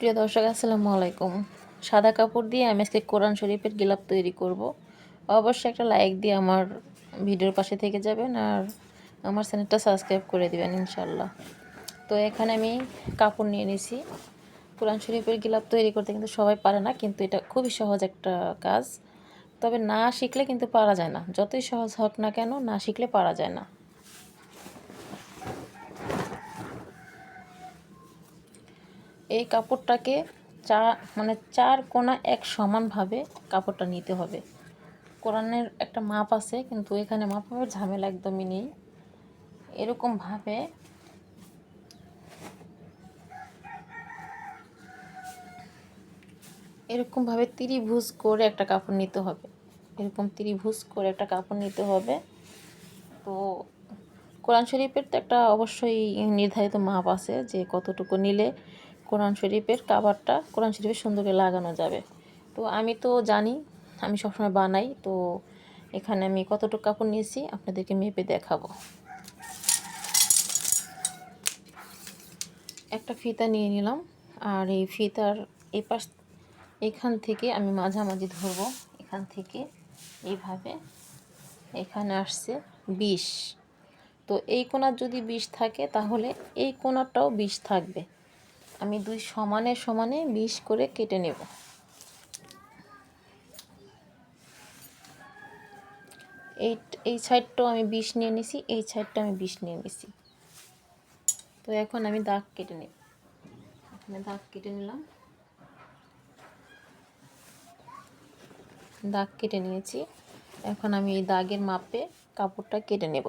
প্রিয় দর্শক, আসসালামু আলাইকুম। সাদা কাপড় দিয়ে আমি আজকে কোরআন শরীফের গিলাপ তৈরি করব। অবশ্যই একটা লাইক দিয়ে আমার ভিডিওর পাশে থেকে যাবেন আর আমার চ্যানেলটা সাবস্ক্রাইব করে দেবেন ইনশাল্লাহ তো এখানে আমি কাপড় নিয়ে নিছি। কোরআন শরীফের গিলাপ তৈরি করতে কিন্তু সবাই পারে না, কিন্তু এটা খুবই সহজ একটা কাজ। তবে না শিখলে কিন্তু পারা যায় না। যতই সহজ হোক না কেন, না শিখলে পারা যায় না। এই কাপড়টাকে চা মানে চার কোনা এক সমানভাবে কাপড়টা নিতে হবে। কোরআনের একটা মাপ আছে, কিন্তু এখানে মাপের ঝামেলা একদমই নেই। এরকমভাবে এরকমভাবে ত্রিভুজ করে একটা কাপড় নিতে হবে। এরকম ত্রিভুজ করে একটা কাপড় নিতে হবে। তো কোরআন শরীফের তো একটা অবশ্যই নির্ধারিত মাপ আছে যে কতটুকু নিলে কোরআন শরীফের কাবারটা কোরআন শরীফের সুন্দর করে লাগানো যাবে। তো আমি তো জানি, আমি সবসময় বানাই, তো এখানে আমি কতটুকু কাপড় নিয়েছি আপনাদেরকে মেপে দেখাবো। একটা ফিতা নিয়ে নিলাম, আর এই ফিতার এই পাশ এখান থেকে আমি মাঝামাঝি ধরবো। এখান থেকে এইভাবে, এখানে আসছে বিষ তো এই কোনার যদি বিষ থাকে, তাহলে এই কোনারটাও বিষ থাকবে। আমি দুই সমানে সমানে বিষ করে কেটে নেব। এই এই সাইডটাও আমি বিষ নিয়ে নিছি, এই সাইডটা আমি বিষ নিয়ে নিছি। তো এখন আমি দাগ কেটে নেব। এখানে দাগ কেটে নিলাম। দাগ কেটে নিয়েছি। এখন আমি এই দাগের মাপে কাপড়টা কেটে নেব।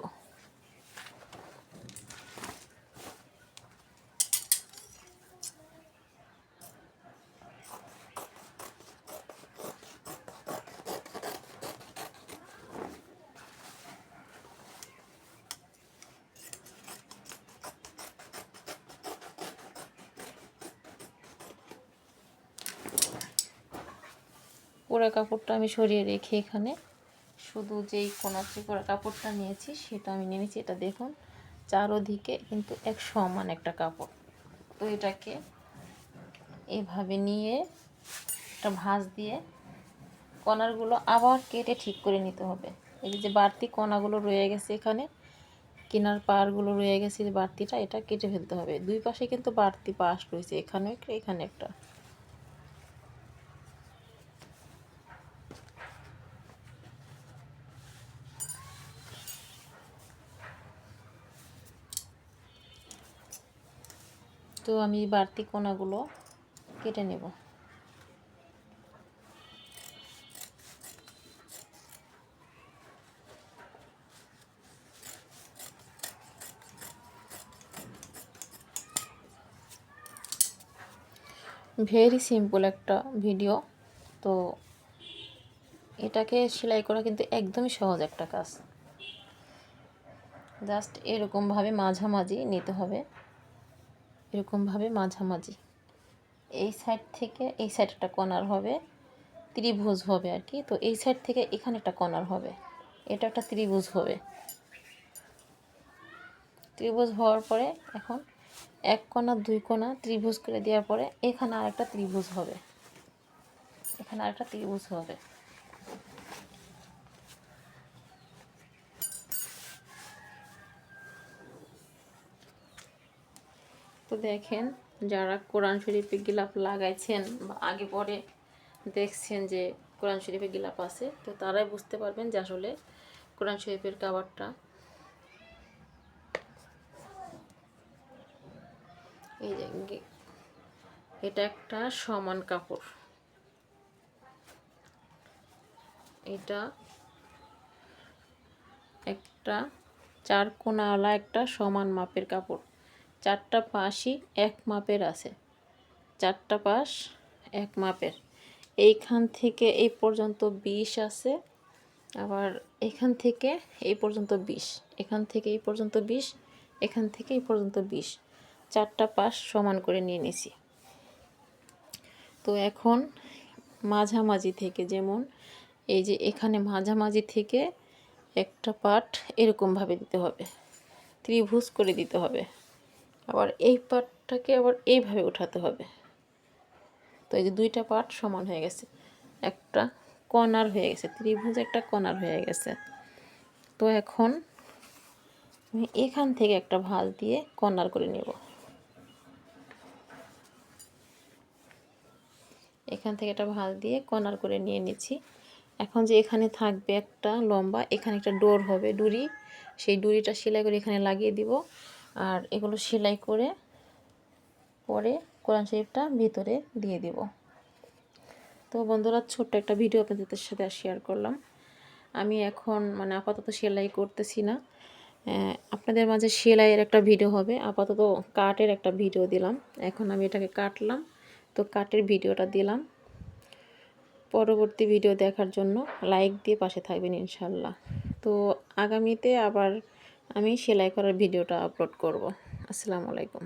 পোড়া কাপড়টা আমি সরিয়ে রেখে এখানে শুধু যেই কোনা পোড়া কাপড়টা নিয়েছি সেটা আমি নিয়েছি। এটা দেখুন, চারোদিকে কিন্তু এক সমান একটা কাপড়। তো এটাকে এভাবে নিয়ে একটা ভাঁজ দিয়ে কণারগুলো আবার কেটে ঠিক করে নিতে হবে। এই যে বাড়তি কণাগুলো রয়ে গেছে এখানে, কিনার পাড়গুলো রয়ে গেছে যে বাড়তিটা, এটা কেটে ফেলতে হবে। দুই পাশে কিন্তু বাড়তি পাশ রয়েছে এখানে একটা এখানে একটা। তো আমি বাড়তি কোনাগুলো কেটে নেব। ভেরি সিম্পল একটা ভিডিও তো এটাকে সেলাই করা কিন্তু একদমই সহজ একটা কাজ। জাস্ট এরকমভাবে মাঝামাঝি নিতে হবে। এরকমভাবে মাঝামাঝি। এই সাইড থেকে এই সাইড একটা কর্নার হবে, ত্রিভুজ হবে আর কি। তো এই সাইড থেকে এখানে একটা কর্নার হবে। এটা একটা ত্রিভুজ হবে। ত্রিভুজ হওয়ার পরে এখন এক কোনা দুই কোনা ত্রিভুজ করে দেওয়ার পরে এখানে আরেকটা ত্রিভুজ হবে। এখানে আরেকটা ত্রিভুজ হবে। তো দেখেন যারা কোরআন শরীফে গিলাপ লাগাইছেন বা আগে পরে দেখছেন যে কোরআন শরীফে গিলাপ আছে, তো তারাই বুঝতে পারবেন যে আসলে কোরআন শরীফের কাবারটা এই যে এটা একটা সমান কাপড়। এটা একটা চার কোনাওয়ালা একটা সমান মাপের কাপড়। চারটা পাশই এক মাপের আছে। চারটা পাশ, এক মাপের। এইখান থেকে এই পর্যন্ত বিষ আছে, আবার এখান থেকে এই পর্যন্ত বিষ এখান থেকে এই পর্যন্ত বিষ এখান থেকে এই পর্যন্ত বিষ চারটা পাশ সমান করে নিয়ে নিছি। তো এখন মাঝামাঝি থেকে যেমন এই যে এখানে মাঝামাঝি থেকে একটা পাট এরকমভাবে দিতে হবে। ত্রিভুজ করে দিতে হবে। আবার এই পাটটাকে আবার এইভাবে উঠাতে হবে। তো এই যে দুইটা পার্ট সমান হয়ে গেছে। একটা কর্নার হয়ে গেছে, ত্রিভুজ একটা কর্নার হয়ে গেছে। তো এখন আমি এখান থেকে একটা ভাঁজ দিয়ে কর্নার করে নেব। এখান থেকে একটা ভাঁজ দিয়ে কর্নার করে নিয়ে নিচ্ছি। এখন যে এখানে থাকবে একটা লম্বা, এখানে একটা ডোর হবে, ডুরি। সেই ডুরিটা সেলাই করে এখানে লাগিয়ে দিব। আর এগুলো সেলাই করে পরে কোরআন শরীফটা ভিতরে দিয়ে দিব। তো বন্ধুরা, ছোট্ট একটা ভিডিও আপনাদের সাথে শেয়ার করলাম। আমি এখন মানে আপাতত সেলাই করতেছি না। আপনাদের মাঝে সেলাইয়ের একটা ভিডিও হবে, আপাতত কাটের একটা ভিডিও দিলাম। এখন আমি এটাকে কাটলাম, তো কাটের ভিডিওটা দিলাম। পরবর্তী ভিডিও দেখার জন্য লাইক দিয়ে পাশে থাকবেন ইনশাল্লাহ তো আগামীতে আবার আমি সেলাই করার ভিডিওটা আপলোড করব। আসসালামু আলাইকুম।